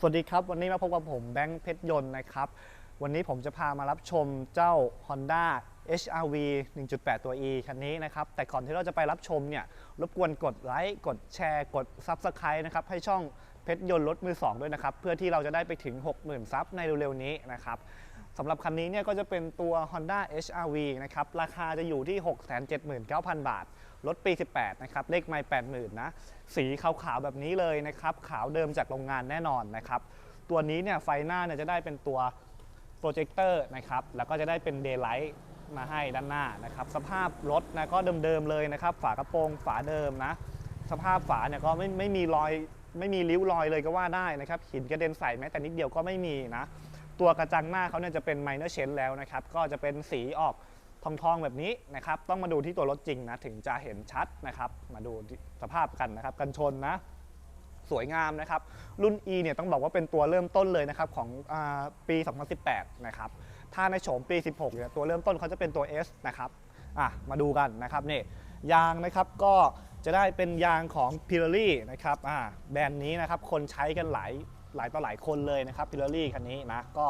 สวัสดีครับ วันนี้มาพบกับผมแบงค์เพชรยนต์นะครับ วันนี้ผมจะพามารับชมเจ้า Honda HRV 1.8 ตัว E คันนี้นะครับ แต่ก่อนที่เราจะไปรับชมเนี่ย รบกวนกดไลค์ กดแชร์ กด Subscribe นะครับ ให้ช่องเพชรยนต์รถมือ 2 ด้วยนะครับ เพื่อที่เราจะได้ไปถึง 60,000 ซับในเร็วๆนี้นะครับสำหรับคันนี้เนี่ยก็จะเป็นตัว Honda HRV นะครับ ราคาจะอยู่ที่ 679,000 บาท รถปี 18 นะครับ เลขไม่80,000 นะ สีขาวๆแบบนี้เลยนะครับ ขาวเดิมจากโรงงานแน่นอนนะครับ ตัวนี้เนี่ยไฟหน้าเนี่ยจะได้เป็นตัวโปรเจคเตอร์นะครับ แล้วก็จะได้เป็นเดย์ไลท์มาให้ด้านหน้านะครับ สภาพรถนะก็เดิมๆเลยนะครับ ฝากระโปรงฝาเดิมนะ สภาพฝาเนี่ยก็ไม่ไม่มีรอยไม่มีริ้วรอยเลยก็ว่าได้นะครับหินกระเด็นใส่แม้แต่นิดเดียวก็ไม่มีนะ ตัวกระจังหน้าเขาเนี่ยจะเป็นไมเนอร์เชนแล้วนะครับ ก็จะเป็นสีออก ทองทองแบบนี้นะครับต้องมาดูที่ตัวรถจริงนะถึงจะเห็นชัดนะครับ มาดูสภาพกันนะครับ กันชนนะ สวยงามนะครับ รุ่น E เนี่ยต้องบอกว่าเป็นตัวเริ่มต้นเลยนะครับของอปี 2018 นะครับถ้าในโฉมปี 16 เนี่ยตัวเริ่มต้นเขาจะเป็นตัว S นะครับอะมาดูกันนะครับนี่ยางนะครับก็จะได้เป็นยางของ p i r e l l i นะครับอ่าแบรนด์นี้นะครับคนใช้กันหลายหลายต่อหลายคนเลยนะครับ p i r e l l i คันนี้นะก็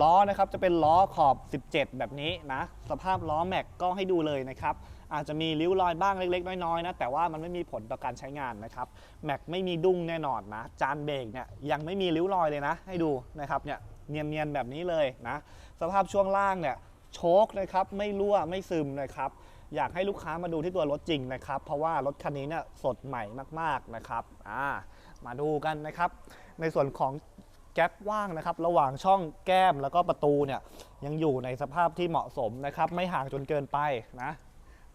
ล้อนะครับจะเป็นล้อขอบ 17 แบบนี้นะ สภาพล้อแม็กก็ให้ดูเลยนะครับ อาจจะมีริ้วรอยบ้างเล็กๆ น้อยๆนะแต่ว่ามันไม่มีผลต่อการใช้งานนะครับแม็กไม่มีดุ้งแน่นอนนะ จานเบรกเนี่ยยังไม่มีริ้วรอยเลยนะ ให้ดูนะครับเนี่ยเนียนๆแบบนี้เลยนะ สภาพช่วงล่างเนี่ยโชคนะครับไม่รั่วไม่ซึมนะครับอยากให้ลูกค้ามาดูที่ตัวรถจริงนะครับ เพราะว่ารถคันนี้เนี่ยสดใหม่มากๆนะครับอ่ามาดูกันนะครับ ในส่วนของ แก๊ปว่างนะครับระหว่างช่องแก้มแล้วก็ประตูเนี่ยยังอยู่ในสภาพที่เหมาะสมนะครับไม่ห่างจนเกินไปนะ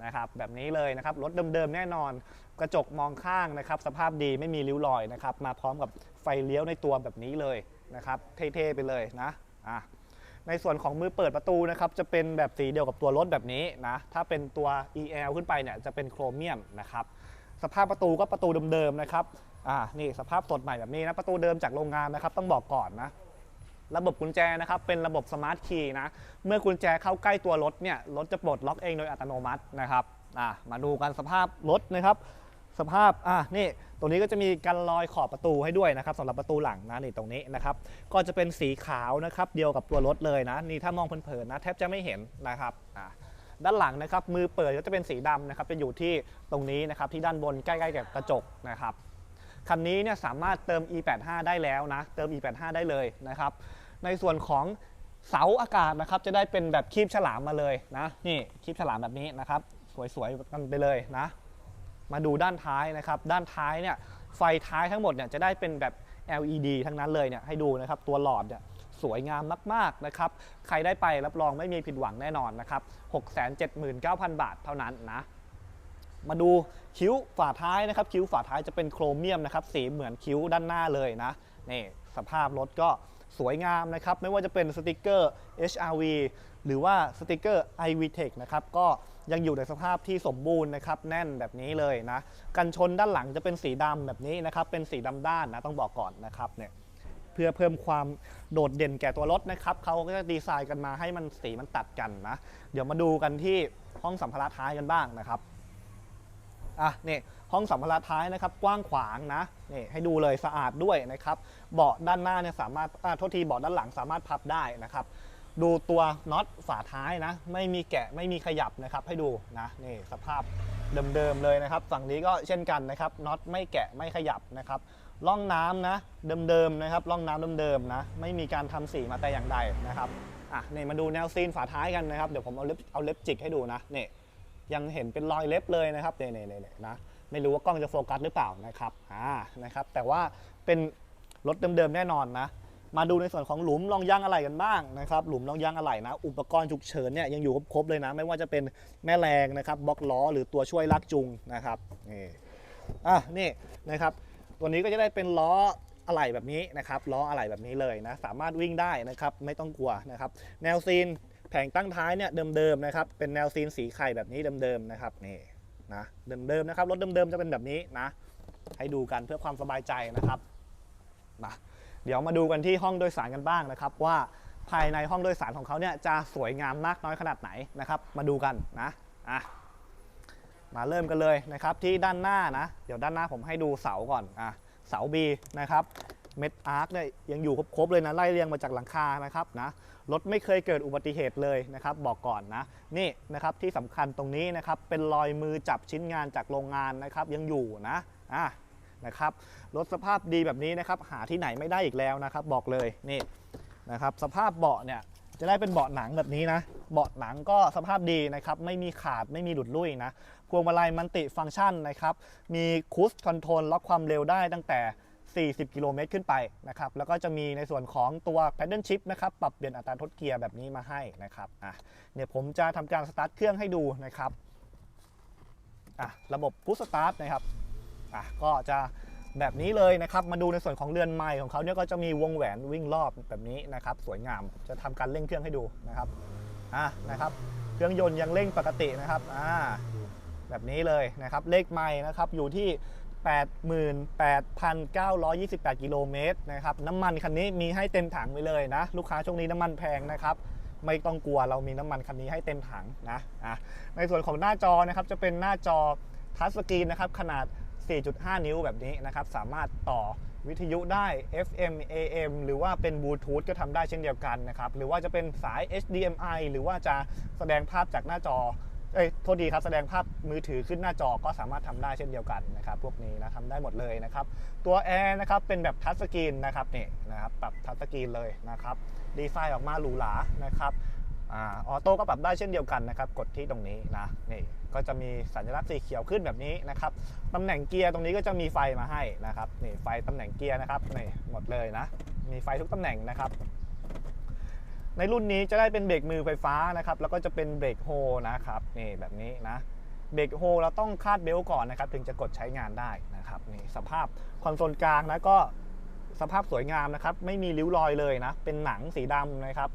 นะครับแบบนี้เลยนะครับรถเดิมๆแน่นอน กระจกมองข้างนะครับสภาพดีไม่มีริ้วรอยนะครับมาพร้อมกับไฟเลี้ยวในตัวแบบนี้เลยนะครับเท่ๆไปเลยนะอะในส่วนของมือเปิดประตูนะครับจะเป็นแบบสีเดียวกับตัวรถแบบนี้นะถ้าเป็นตัว EL ขึ้นไปเนี่ยจะเป็นโครเมียมนะครับ สภาพประตูก็ประตูเดิมๆนะครับอ่านี่สภาพสดใหม่แบบนี้นะประตูเดิมจากโรงงานนะครับ ต้องบอกก่อนนะระบบกุญแจนะครับเป็นระบบสมาร์ทคีย์นะเมื่อกุญแจเข้าใกล้ตัวรถเนี่ยรถจะปลดล็อกเองโดยอัตโนมัตินะครับอะมาดูกันสภาพรถนะครับ สภาพอะนี่ตรงนี้ก็จะมีกันรอยขอบประตูให้ด้วยนะครับสำหรับประตูหลังนะนี่ตรงนี้นะครับ ก็จะเป็นสีขาวนะครับเดียวกับตัวรถเลยนะ นี่ถ้ามองเพลินๆนะแทบจะไม่เห็นนะครับอะ ด้านหลังนะครับมือเปิดก็จะเป็นสีดำนะครับจะอยู่ที่ตรงนี้นะครับที่ด้านบนใกล้ๆกับกระจกนะครับคันนี้เนี่ยสามารถเติม e85 ได้แล้วนะเติม e85 ได้เลยนะครับในส่วนของเสาอากาศนะครับจะได้เป็นแบบคีบฉลามมาเลยนะนี่คีบฉลามแบบนี้นะครับสวยๆกันไปเลยนะ มาดูด้านท้ายนะครับด้านท้ายเนี่ยไฟท้ายทั้งหมดเนี่ยจะได้เป็นแบบ LED ทั้งนั้นเลยเนี่ยให้ดูนะครับตัวหลอดเนี่ย สวยงามมากๆนะครับ ใครได้ไปรับรองไม่มีผิดหวังแน่นอนนะครับ 679,000 บาทเท่านั้นนะ มาดูคิ้วฝาท้ายนะครับ คิ้วฝาท้ายจะเป็นโครเมียมนะครับ สีเหมือนคิ้วด้านหน้าเลยนะ นี่สภาพรถก็สวยงามนะครับ ไม่ว่าจะเป็นสติกเกอร์ HRV หรือว่าสติกเกอร์ iVTEC นะครับ ก็ยังอยู่ในสภาพที่สมบูรณ์นะครับ แน่นแบบนี้เลยนะ กันชนด้านหลังจะเป็นสีดำแบบนี้นะครับ เป็นสีดำด้านนะ ต้องบอกก่อนนะครับเนี่ย พื่อเพิ่มความโดดเด่นแก่ตัวรถนะครับเขาก็จะดีไซน์กันมาให้มันสีมันตัดกันนะ เดี๋ยวมาดูกันที่ห้องสัมภาระท้ายกันบ้างนะครับอะนี่ห้องสัมภาระท้ายนะครับกว้างขวางนะนี่ให้ดูเลยสะอาดด้วยนะครับ เบาะด้านหน้าเนี่ยสามารถอ่าโทษทีเบาะด้านหลังสามารถพับได้นะครับ ดูตัวน็อตฝาท้ายนะ ไม่มีแกะไม่มีขยับนะครับ ให้ดูนะนี่สภาพเดิมๆเลยนะครับ ฝั่งนี้ก็เช่นกันนะครับน็อตไม่แกะไม่ขยับนะครับ ร่องน้ำนะเดิมๆนะครับร่องน้ำเดิมๆนะไม่มีการทำสีมาแต่อย่างใดนะครับอะนี่มาดูแนวซีนฝาท้ายกันนะครับเดี๋ยวผมเอาเล็บเอาเล็บจิกให้ดูนะนี่ยังเห็นเป็นรอยเล็บเลยนะครับเนี่ยเนี่ยเนี่ยนะไม่รู้ว่ากล้องจะโฟกัสหรือเปล่านะครับอ่านะครับ แต่ว่าเป็นรถเดิมๆแน่นอนนะ มาดูในส่วนของหลุมรองยางอะไหล่กันบ้างนะครับ หลุมรองยางอะไหล่นะ อุปกรณ์ฉุกเฉินเนี่ยยังอยู่ครบเลยนะ ไม่ว่าจะเป็นแม่แรงนะครับบล็อกล้อหรือตัวช่วยลากจูงนะครับนี่อะนี่นะครับ ตัวนี้ก็จะได้เป็นล้ออะไหล่แบบนี้นะครับล้ออะไหล่แบบนี้เลยนะสามารถวิ่งได้นะครับไม่ต้องกลัวนะครับแนวซีนแผงตั้งท้ายเนี่ยเดิมๆนะครับเป็นแนวซีนสีไข่แบบนี้เดิมๆนะครับนี่นะเดิมๆนะครับรถเดิมๆจะเป็นแบบนี้นะ ให้ดูกันเพื่อความสบายใจนะครับนะเดี๋ยวมาดูกันที่ห้องโดยสารกันบ้างนะครับ ว่าภายในห้องโดยสารของเขาเนี่ยจะสวยงามมากน้อยขนาดไหนนะครับ มาดูกันนะอะ มาเริ่มกันเลยนะครับที่ด้านหน้านะ เดี๋ยวด้านหน้าผมให้ดูเสาก่อนอะเสา B นะครับเม็ดอาร์คเนี่ยยังอยู่ครบๆเลยนะไล่เรียงมาจากหลังคานะครับนะรถไม่เคยเกิดอุบัติเหตุเลยนะครับ บอกก่อนนะนี่นะครับที่สำคัญตรงนี้นะครับเป็นรอยมือจับชิ้นงานจากโรงงานนะครับยังอยู่นะอะนะครับรถสภาพดีแบบนี้นะครับหาที่ไหนไม่ได้อีกแล้วนะครับ บอกเลยนี่นะครับสภาพเบาะเนี่ยจะได้เป็นเบาะหนังแบบนี้นะ เบาะหนังก็สภาพดีนะครับ ไม่มีขาดไม่มีหลุดลุ่ยนะ พวงมาลัยมันติฟังก์ชันนะครับ มีคูสคอนโทรลล็อกความเร็วได้ตั้งแต่ 40 กิโลเมตรขึ้นไปนะครับ แล้วก็จะมีในส่วนของตัว paddle shift นะครับ ปรับเปลี่ยนอัตราทดเกียร์แบบนี้มาให้นะครับ อะ เนี่ยผมจะทำการสตาร์ทเครื่องให้ดูนะครับ อะ ระบบพุชสตาร์ทนะครับ อะ ก็จะแบบนี้เลยนะครับ มาดูในส่วนของเรือนไม้ของเขาเนี่ยก็จะมีวงแหวนวิ่งรอบแบบนี้นะครับ สวยงาม จะทำการเร่งเครื่องให้ดูนะครับ อะนะครับ เครื่องยนต์ยังเร่งปกตินะครับ อ่า แบบนี้เลยนะครับ เลขไม้นะครับอยู่ที่ 88,928 กิโลเมตรนะครับ น้ำมันคันนี้มีให้เต็มถังไปเลยนะ ลูกค้าช่วงนี้น้ำมันแพงนะครับ ไม่ต้องกลัวเรามีน้ำมันคันนี้ให้เต็มถังนะอะในส่วนของหน้าจอนะครับจะเป็นหน้าจอทัชสกรีนนะครับขนาด 4.5 นิ้วแบบนี้นะครับ สามารถต่อวิทยุได้ FM AM หรือว่าเป็นบลูทูธก็ทำได้เช่นเดียวกันนะครับ หรือว่าจะเป็นสาย HDMI หรือว่าจะแสดงภาพจากหน้าจอ เอ้ยโทษดีครับแสดงภาพมือถือขึ้นหน้าจอก็สามารถทำได้เช่นเดียวกันนะครับพวกนี้นะทำได้หมดเลยนะครับตัวแอร์นะครับเป็นแบบทัชสกรีนนะครับนี่นะครับปรับทัชสกรีนเลยนะครับดีไซน์ออกมาหรูหรานะครับออโต้ก็ปรับได้เช่นเดียวกันนะครับกดที่ตรงนี้นะนี่ก็จะมีสัญลักษณ์สีเขียวขึ้นแบบนี้นะครับตำแหน่งเกียร์ตรงนี้ก็จะมีไฟมาให้นะครับนี่ไฟตำแหน่งเกียร์นะครับนี่หมดเลยนะมีไฟทุกตำแหน่งนะครับ ในรุ่นนี้จะได้เป็นเบรกมือไฟฟ้านะครับ แล้วก็จะเป็นเบรกโฮนะครับนี่แบบนี้นะเบรกโฮเราต้องคาดเบลต์ก่อนนะครับ ถึงจะกดใช้งานได้นะครับนี่สภาพคอนโซลกลางนะก็สภาพสวยงามนะครับ ไม่มีริ้วรอยเลยนะ เป็นหนังสีดำนะครับ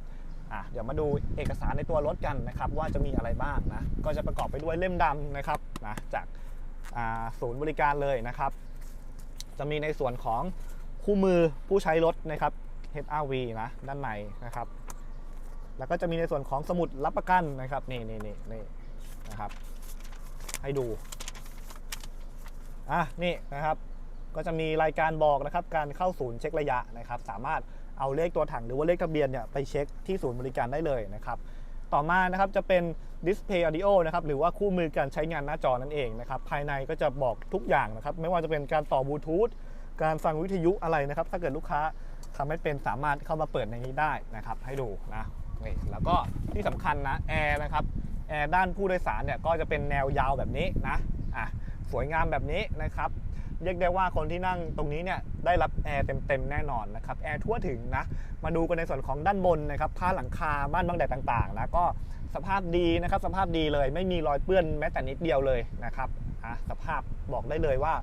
อะเดี๋ยวมาดูเอกสารในตัวรถกันนะครับ ว่าจะมีอะไรบ้างนะ ก็จะประกอบไปด้วยเล่มดำนะครับนะจากศูนย์บริการเลยนะครับ จะมีในส่วนของคู่มือผู้ใช้รถนะครับ HRV นะด้านในนะครับ แล้วก็จะมีในส่วนของสมุดรับประกันนะครับนี่นี่นี่นี่นะครับ ให้ดูอะนี่นะครับ ก็จะมีรายการบอกนะครับ การเข้าศูนย์เช็คระยะนะครับ สามารถเอาเลขตัวถังหรือว่าเลขทะเบียนเนี่ยไปเช็คที่ศูนย์บริการได้เลยนะครับ ต่อมานะครับจะเป็น Display Audio นะครับหรือว่าคู่มือการใช้งานหน้าจอนั่นเองนะครับ ภายในก็จะบอกทุกอย่างนะครับ ไม่ว่าจะเป็นการต่อบลูทูธการฟังวิทยุอะไรนะครับ ถ้าเกิดลูกค้าทำไม่เป็นสามารถเข้ามาเปิดในนี้ได้นะครับ ให้ดูนะ นี่แล้วก็ที่สำคัญนะแอร์นะครับแอร์ด้านผู้โดยสารเนี่ยก็จะเป็นแนวยาวแบบนี้นะอะสวยงามแบบนี้นะครับเรียกได้ว่าคนที่นั่งตรงนี้เนี่ยได้รับแอร์เต็มๆแน่นอนนะครับแอร์ทั่วถึงนะมาดูกันในส่วนของด้านบนนะครับผ้าหลังคาบ้านบางแดดต่างๆนะก็สภาพดีนะครับสภาพดีเลยไม่มีรอยเปื้อนแม้แต่นิดเดียวเลยนะครับอะสภาพบอกได้เลยว่า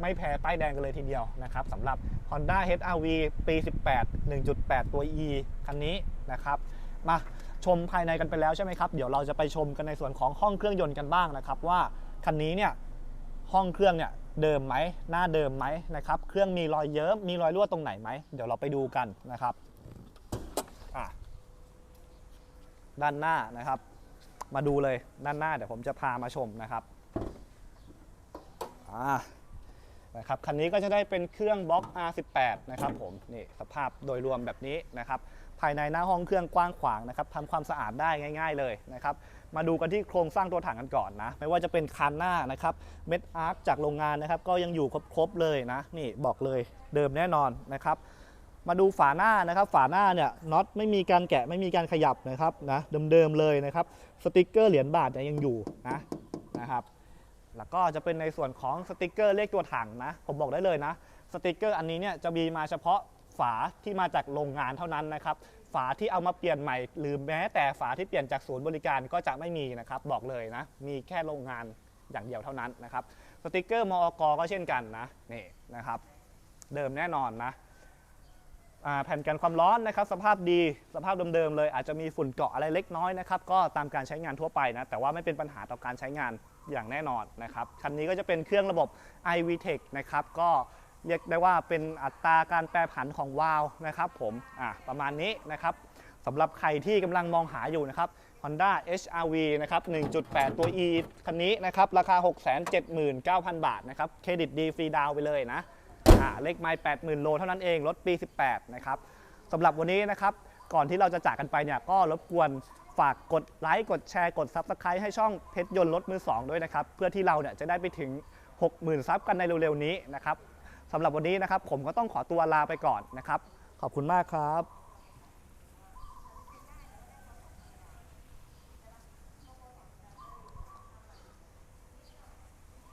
ไม่แพ้ป้ายแดงกันเลยทีเดียวนะครับสำหรับ Honda HR-V ปี 18 1.8 ตัว E คันนี้นะครับ มาชมภายในกันไปแล้วใช่ไหมครับเดี๋ยวเราจะไปชมกันในส่วนของห้องเครื่องยนต์กันบ้างนะครับ ว่าคันนี้เนี่ยห้องเครื่องเนี่ยเดิมไหมหน้าเดิมไหมนะครับเครื่องมีรอยเยิ้มมีรอยรั่วตรงไหนไหมเดี๋ยวเราไปดูกันนะครับด้านหน้านะครับ มาดูเลยด้านหน้าเดี๋ยวผมจะพามาชมนะครับอ่า นะครับคันนี้ก็จะได้เป็นเครื่องบล็อก R18 นะครับผมนี่สภาพโดยรวมแบบนี้นะครับภายในหน้าห้องเครื่องกว้างขวางนะครับทำความสะอาดได้ง่าย ๆเลยนะครับมาดูกันที่โครงสร้างตัวถังกันก่อนนะไม่ว่าจะเป็นคานหน้านะครับเม็ดอาร์คจากโรงงานนะครับก็ยังอยู่ครบๆเลยนะนี่บอกเลยเดิมแน่นอนนะครับมาดูฝาหน้านะครับ ฝาหน้าเนี่ยน็อตไม่มีการแกะไม่มีการขยับนะครับนะเดิมๆเลยนะครับสติกเกอร์เหรียญบาทเนี่ยยังอยู่นะนะครับ แล้วก็จะเป็นในส่วนของสติกเกอร์เลขตัวถังนะ ผมบอกได้เลยนะ สติกเกอร์อันนี้เนี่ยจะมีมาเฉพาะฝาที่มาจากโรงงานเท่านั้นนะครับ ฝาที่เอามาเปลี่ยนใหม่ หรือแม้แต่ฝาที่เปลี่ยนจากศูนย์บริการก็จะไม่มีนะครับ บอกเลยนะ มีแค่โรงงานอย่างเดียวเท่านั้นนะครับ สติกเกอร์มอกก็เช่นกันนะ นี่นะครับ เดิมแน่นอนนะ แผ่นกันความร้อนนะครับสภาพดีสภาพเดิมๆเลยอาจจะมีฝุ่นเกาะอะไรเล็กน้อยนะครับก็ตามการใช้งานทั่วไปนะแต่ว่าไม่เป็นปัญหาต่อการใช้งานอย่างแน่นอนนะครับคันนี้ก็จะเป็นเครื่องระบบ iVTEC นะครับก็เรียกได้ว่าเป็นอัตราการแปรผันของวาล์วนะครับผมอ่าประมาณนี้นะครับสำหรับใครที่กำลังมองหาอยู่นะครับ Honda HR-V นะครับ 1.8 ตัว E คันนี้นะครับ ราคา 679,000 บาทนะครับ เครดิตดีฟรีดาวไปเลยนะ เลขไมล์80,000โลเท่านั้นเองรถปี 18 นะครับสำหรับวันนี้นะครับ ก่อนที่เราจะจากกันไปเนี่ยก็รบกวนฝากกดไลค์กดแชร์กด Subscribe ให้ช่องเพชรยนต์รถมือ 2 ด้วยนะครับ เพื่อที่เราเนี่ยจะได้ไปถึง 60,000ซับกันในเร็วๆนี้นะครับสำหรับวันนี้นะครับผมก็ต้องขอตัวลาไปก่อนนะครับ ขอบคุณมากครับ